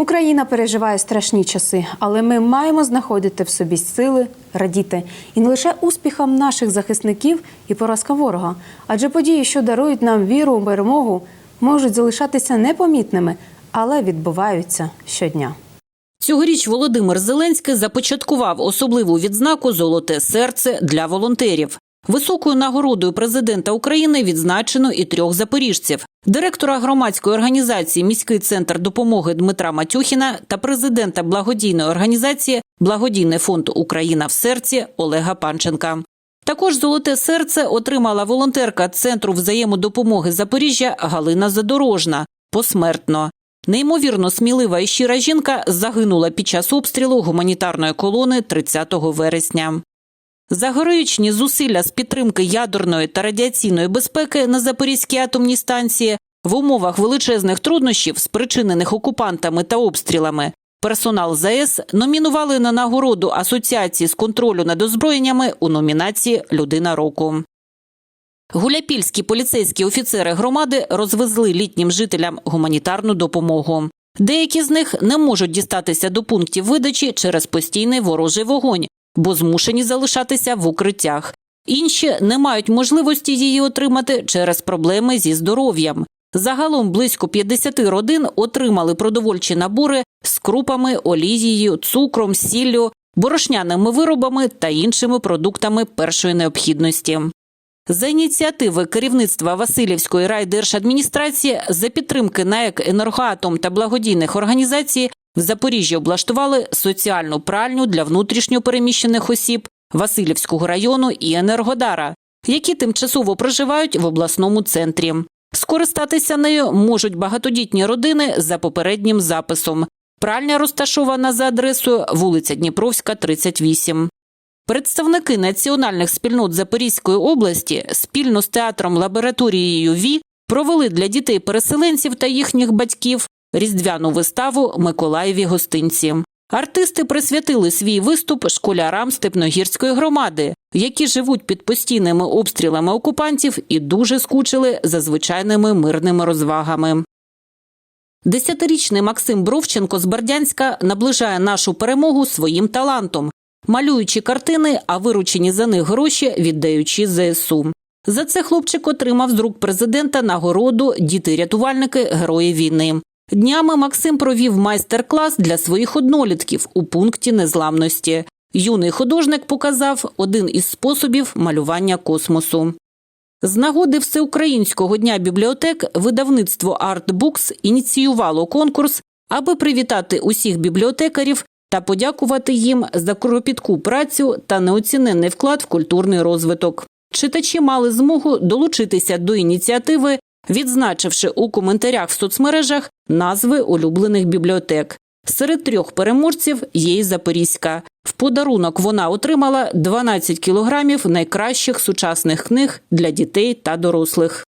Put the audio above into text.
Україна переживає страшні часи, але ми маємо знаходити в собі сили, радіти і не лише успіхам наших захисників і поразкам ворога, адже події, що дарують нам віру у перемогу, можуть залишатися непомітними, але відбуваються щодня. Цьогоріч Володимир Зеленський започаткував особливу відзнаку Золоте серце для волонтерів. Високою нагородою президента України відзначено і трьох запоріжців: директора громадської організації Міський центр допомоги Дмитра Матюхіна та президента благодійної організації Благодійний фонд Україна в серці Олега Панченка. Також золоте серце отримала волонтерка Центру взаємодопомоги Запоріжжя Галина Задорожна посмертно. Неймовірно смілива і щира жінка загинула під час обстрілу гуманітарної колони 30 вересня. За героїчні зусилля з підтримки ядерної та радіаційної безпеки на Запорізькій атомній станції в умовах величезних труднощів, спричинених окупантами та обстрілами, персонал ЗАЕС номінували на нагороду Асоціації з контролю над озброєннями у номінації Людина року. Гуляпільські поліцейські офіцери громади розвезли літнім жителям гуманітарну допомогу. Деякі з них не можуть дістатися до пунктів видачі через постійний ворожий вогонь, бо змушені залишатися в укриттях. Інші не мають можливості її отримати через проблеми зі здоров'ям. Загалом близько 50 родин отримали продовольчі набори з крупами, олією, цукром, сіллю, борошняними виробами та іншими продуктами першої необхідності. За ініціативи керівництва Васильівської райдержадміністрації за підтримки НАЕК «Енергоатом» та благодійних організацій в Запоріжжі облаштували соціальну пральню для внутрішньо переміщених осіб Васильівського району і Енергодара, які тимчасово проживають в обласному центрі. Скористатися нею можуть багатодітні родини за попереднім записом. Пральня розташована за адресою вулиця Дніпровська, 38. Представники національних спільнот Запорізької області спільно з театром лабораторією ВІ провели для дітей-переселенців та їхніх батьків різдвяну виставу Миколаєві гостинці. Артисти присвятили свій виступ школярам Степногірської громади, які живуть під постійними обстрілами окупантів і дуже скучили за звичайними мирними розвагами. Десятирічний Максим Бровченко з Бердянська наближає нашу перемогу своїм талантом, малюючи картини, а виручені за них гроші віддаючи ЗСУ. За це хлопчик отримав з рук президента нагороду Діти-рятувальники Герої війни. Днями Максим провів майстер-клас для своїх однолітків у пункті незламності. Юний художник показав один із способів малювання космосу. З нагоди Всеукраїнського дня бібліотек видавництво Artbooks ініціювало конкурс, аби привітати усіх бібліотекарів та подякувати їм за кропітку працю та неоціненний вклад в культурний розвиток. Читачі мали змогу долучитися до ініціативи, відзначивши у коментарях в соцмережах назви улюблених бібліотек. Серед трьох переможців є й Запорізька. В подарунок вона отримала 12 кілограмів найкращих сучасних книг для дітей та дорослих.